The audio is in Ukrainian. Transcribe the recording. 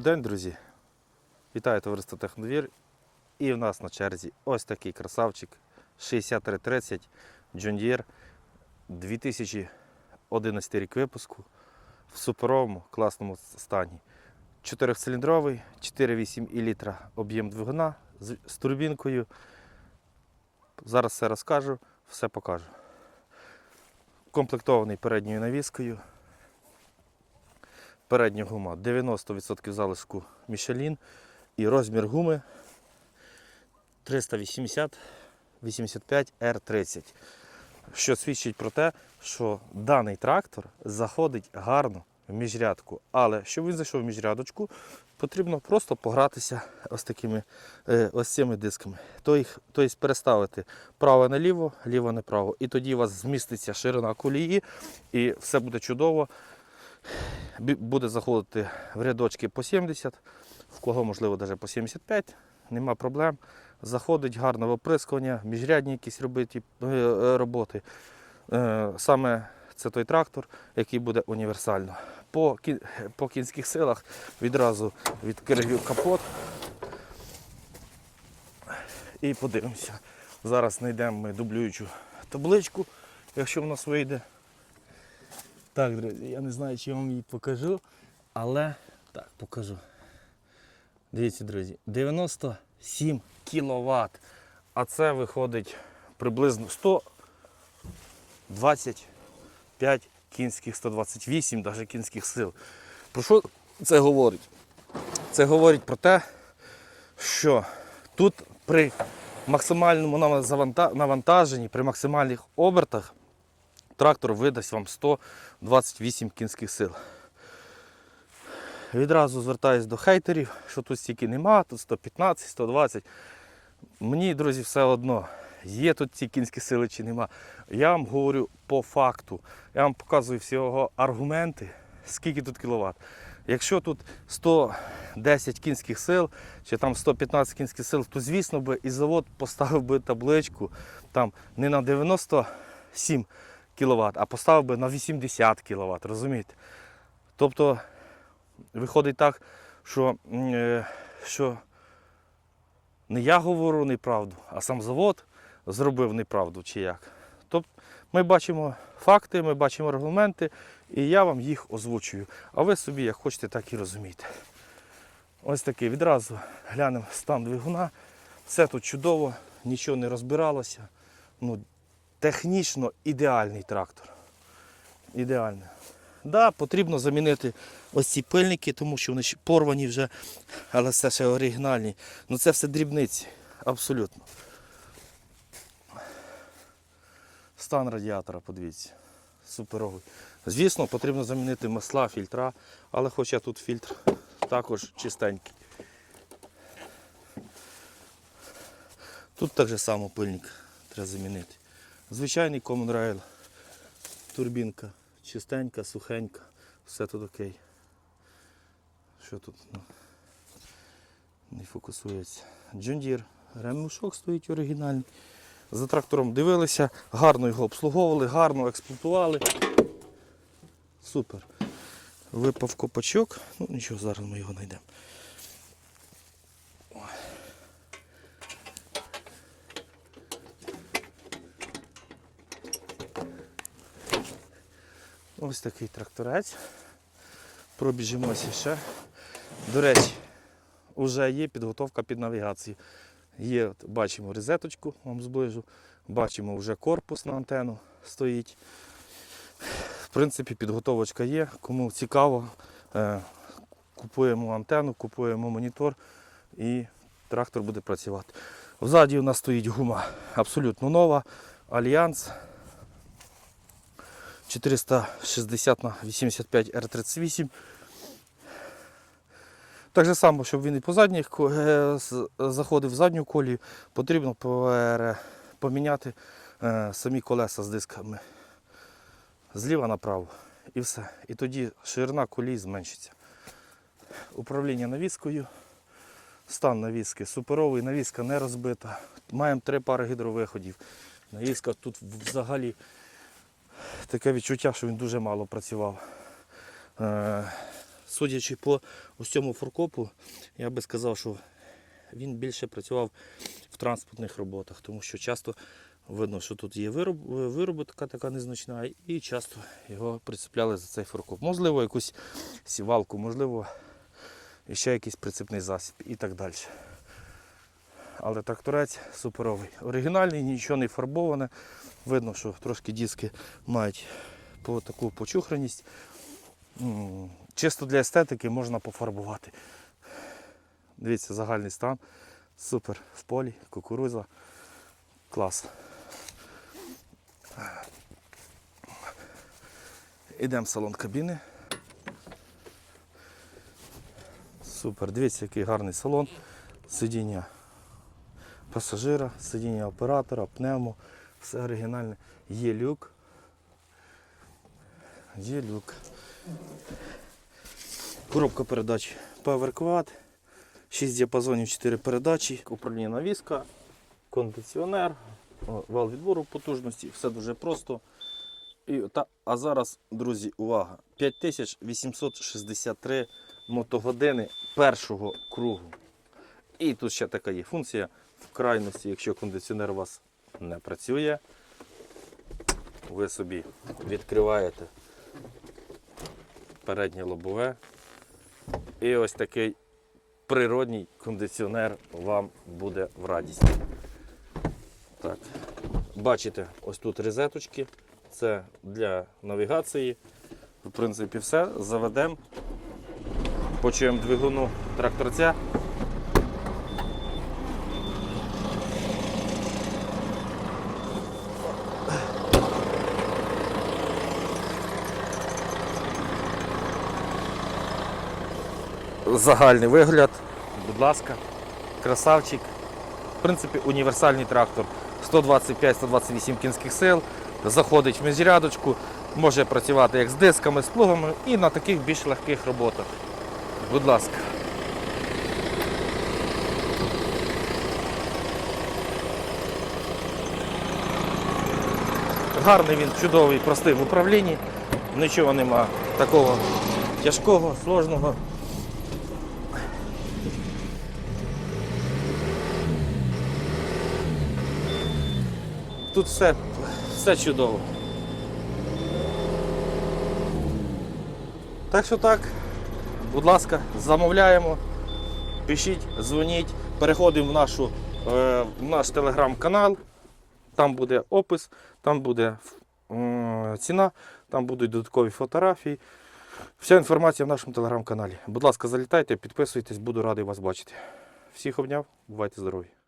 Добрий день, друзі. Вітаю товариство Техновір. І в нас на черзі ось такий красавчик 6330 John Deere 2011 рік випуску в суперовому класному стані. Чотирьохциліндровий, 4,8 і літра об'єм двигуна з турбінкою. Зараз все розкажу, все покажу. Комплектований передньою навіскою. Передня гума 90% залишку Michelin і розмір гуми 380 85 R30. Що свідчить про те, що даний трактор заходить гарно в міжрядку. Але щоб він зайшов в міжрядочку, потрібно просто погратися ось такими е, ось цими дисками. Тобто переставити право наліво, ліво направо. І тоді у вас зміститься ширина колії, і все буде чудово буде заходити в рядочки по 70, в кого можливо навіть по 75, нема проблем. Заходить гарне в оприскування, міжрядні якісь робити е, е, роботи. Е, Саме це той трактор, який буде універсально. По, по кінських силах відразу відкрию капот і подивимося. Зараз знайдемо ми дублюючу табличку, якщо в нас вийде. Так, друзі, я не знаю, чи я вам її покажу, але так, покажу. Дивіться, друзі, 97 кВт. А це виходить приблизно 125 кінських, 128 навіть кінських сил. Про що це говорить? Це говорить про те, що тут при максимальному навантаженні, при максимальних обертах трактор видасть вам 128 кінських сил. Відразу звертаюсь до хейтерів, що тут стільки нема, тут 115, 120. Мені, друзі, все одно, є тут ці кінські сили чи нема. Я вам говорю по факту. Я вам показую всього аргументи, скільки тут кіловат. Якщо тут 110 кінських сил чи там 115 кінських сил, то звісно би і завод поставив би табличку там не на 97 кВт, а поставив би на 80 кВт, розумієте? Тобто виходить так, що, е, що не я говорю неправду, а сам завод зробив неправду чи як. Тобто ми бачимо факти, ми бачимо аргументи, і я вам їх озвучую. А ви собі як хочете, так і розумієте. Ось такий відразу глянемо стан двигуна. Все тут чудово, нічого не розбиралося. Ну, технічно ідеальний трактор. Ідеально. Да, потрібно замінити ось ці пильники, тому що вони порвані вже, але це ще оригінальні. Ну це все дрібниці, абсолютно. Стан радіатора, подивіться, суперовий. Звісно, потрібно замінити масла, фільтра, але хоча тут фільтр також чистенький. Тут так само пильник треба замінити. Звичайний Common Rail. Турбінка чистенька, сухенька, все тут окей. Що тут? Ну, не фокусується. Deere. Ремушок стоїть оригінальний. За трактором дивилися, гарно його обслуговували, гарно експлуатували. Супер. Випав копачок. Ну нічого, зараз ми його знайдемо. Ось такий тракторець. Пробіжимося ще. До речі, вже є підготовка під навігацію. Є, бачимо розеточку, вам зближу. Бачимо вже корпус на антенну стоїть. В принципі, підготовочка є. Кому цікаво, е, купуємо антенну, купуємо монітор і трактор буде працювати. Взаді у нас стоїть гума абсолютно нова, Альянс 460 на 85 R38. Так же само, щоб він і по задніх е, заходив в задню колію, потрібно поміняти е, самі колеса з дисками зліва направо. І все. І тоді ширина колій зменшиться. Управління навіскою. Стан навіски суперовий, навіска не розбита. Маємо три пари гідровиходів. Навіска тут взагалі таке відчуття, що він дуже мало працював. Е, судячи по ось цьому форкопу, я би сказав, що він більше працював в транспортних роботах, тому що часто видно, що тут є вироб, вироботка така незначна, і часто його прицепляли за цей форкоп. Можливо, якусь сівалку, можливо, ще якийсь прицепний засіб і так далі. Але тракторець суперовий. Оригінальний, нічого не фарбоване. Видно, що трошки диски мають по таку почухраність. Чисто для естетики можна пофарбувати. Дивіться, загальний стан. Супер в полі, кукуруза. Клас. Ідемо в салон кабіни. Супер, дивіться, який гарний салон. Сидіння пасажира, сидіння оператора, пневмо, все оригінальне. Є люк. Є люк. Коробка передач Power Quad. 6 діапазонів, 4 передачі, управління навіска, кондиціонер, вал відбору потужності, все дуже просто. І, та, а зараз, друзі, увага! 5863 мотогодини першого кругу. І тут ще така є функція в крайності, якщо кондиціонер у вас не працює, ви собі відкриваєте переднє лобове. І ось такий природній кондиціонер вам буде в радість. Так. Бачите, ось тут розеточки. Це для навігації. В принципі, все. Заведемо. Почуємо двигуну тракторця. Загальний вигляд. Будь ласка, красавчик. В принципі, універсальний трактор. 125-128 кінських сил. Заходить в міжрядочку, може працювати як з дисками, з плугами і на таких більш легких роботах. Будь ласка. Гарний він, чудовий, простий в управлінні. Нічого нема такого тяжкого, сложного. Тут все, все чудово. Так що так, будь ласка, замовляємо, пишіть, дзвоніть, переходимо в, нашу, е, в наш телеграм-канал. Там буде опис, там буде ціна, там будуть додаткові фотографії. Вся інформація в нашому телеграм-каналі. Будь ласка, залітайте, підписуйтесь, буду радий вас бачити. Всіх обняв, бувайте здорові!